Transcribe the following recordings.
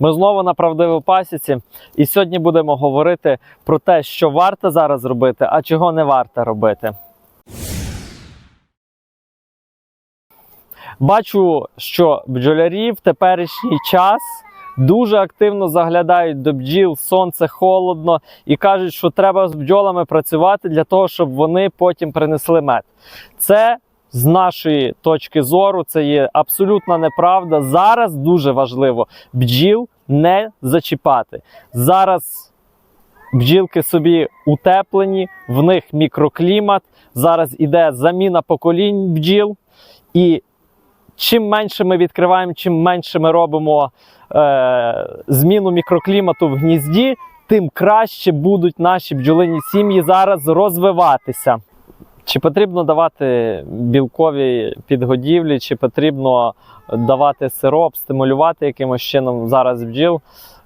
Ми знову на правдивій пасіці, і сьогодні будемо говорити про те, що варто зараз робити, а чого не варто робити. Бачу, що бджолярі в теперішній час дуже активно заглядають до бджіл, сонце холодно, і кажуть, що треба з бджолами працювати для того, щоб вони потім принесли мед. Це з нашої точки зору це є абсолютна неправда. Зараз дуже важливо бджіл не зачіпати. Зараз бджілки собі утеплені, в них мікроклімат. Зараз іде заміна поколінь бджіл. І чим менше ми відкриваємо, чим менше ми робимо е, зміну мікроклімату в гнізді, тим краще будуть наші бджолині сім'ї зараз розвиватися. Чи потрібно давати білкові підгодівлі, чи потрібно давати сироп, стимулювати якимось чином зараз бджіл?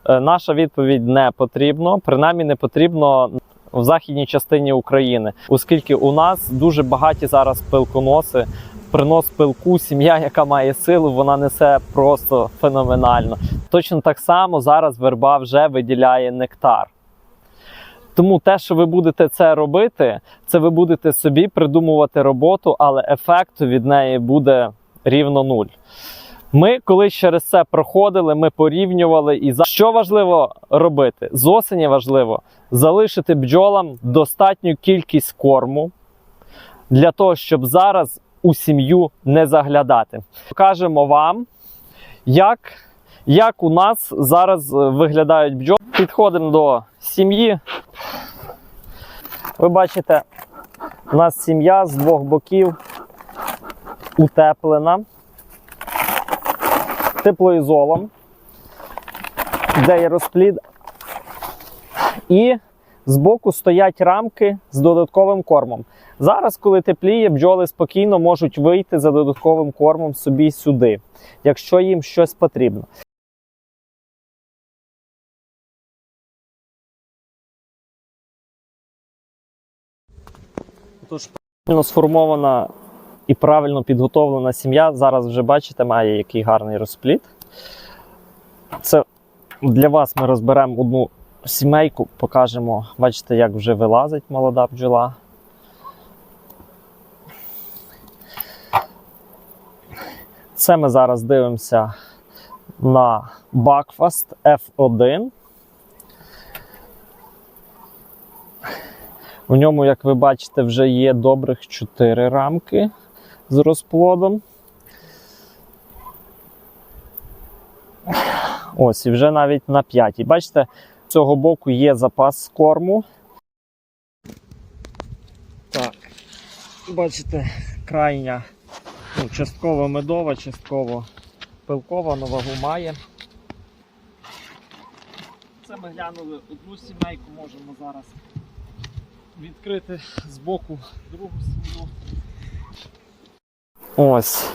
Е, Наша відповідь не потрібно. Принаймні не потрібно в західній частині України, оскільки у нас дуже багаті зараз пилконоси. Принос пилку, сім'я, яка має силу, вона несе просто феноменально. Точно так само зараз верба вже виділяє нектар. Тому те, що ви будете це робити, це ви будете собі придумувати роботу, але ефекту від неї буде рівно нуль. Ми колись через це проходили, ми порівнювали. І за що важливо робити? З осені важливо залишити бджолам достатню кількість корму для того, щоб зараз у сім'ю не заглядати. Покажемо вам, як, як у нас зараз е, виглядають бджоли. Підходимо до сім'ї. Ви бачите, у нас сім'я з двох боків утеплена теплоізолом, де є розплід. І збоку стоять рамки з додатковим кормом. Зараз, коли тепліє, бджоли спокійно можуть вийти за додатковим кормом собі сюди, якщо їм щось потрібно. Тож правильно сформована і правильно підготовлена сім'я. Зараз вже бачите, має який гарний розплід. Це для вас ми розберемо одну сімейку, покажемо, бачите, як вже вилазить молода бджола. Це ми зараз дивимося на Buckfast F1. У ньому, як ви бачите, вже є добрих 4 рамки з розплодом. Ось, і вже навіть на 5. І бачите, з цього боку є запас корму. Так, бачите, крайня ну, частково медова, частково пилкова, на вагу має. Це ми глянули одну сімейку, можемо зараз відкрити з боку другу сім'ю. Ось.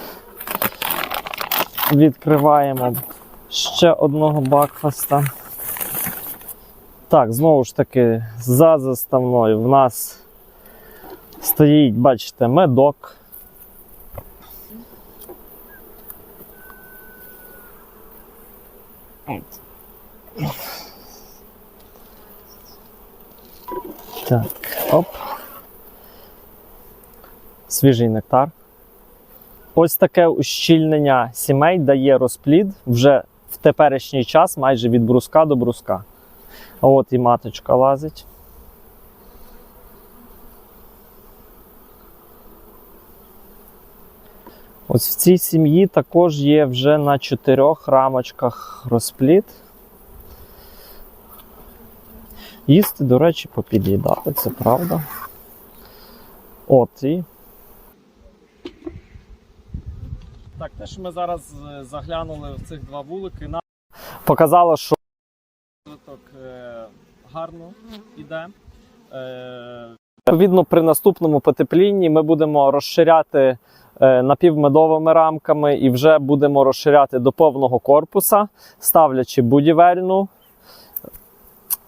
Відкриваємо ще одного бакфаста. Так, знову ж таки, за заставною в нас стоїть, бачите, медок. Так, оп. Свіжий нектар. Ось таке ущільнення сімей дає розплід вже в теперішній час майже від бруска до бруска. От і маточка лазить. Ось в цій сім'ї також є вже на чотирьох рамочках розплід. Їсти, до речі, попід'їдати, це правда. От і. Так, те, що ми зараз е, заглянули в цих два вулики, нам показало, що розвиток е, гарно йде. Е, Відповідно, при наступному потеплінні ми будемо розширяти напівмедовими рамками і вже будемо розширяти до повного корпуса, ставлячи будівельну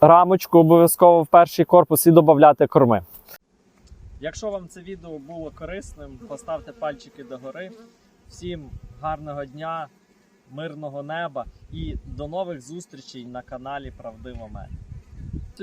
рамочку обов'язково в перший корпус і додати корми. Якщо вам це відео було корисним, поставте пальчики догори. Всім гарного дня, мирного неба і до нових зустрічей на каналі Правдива Мед.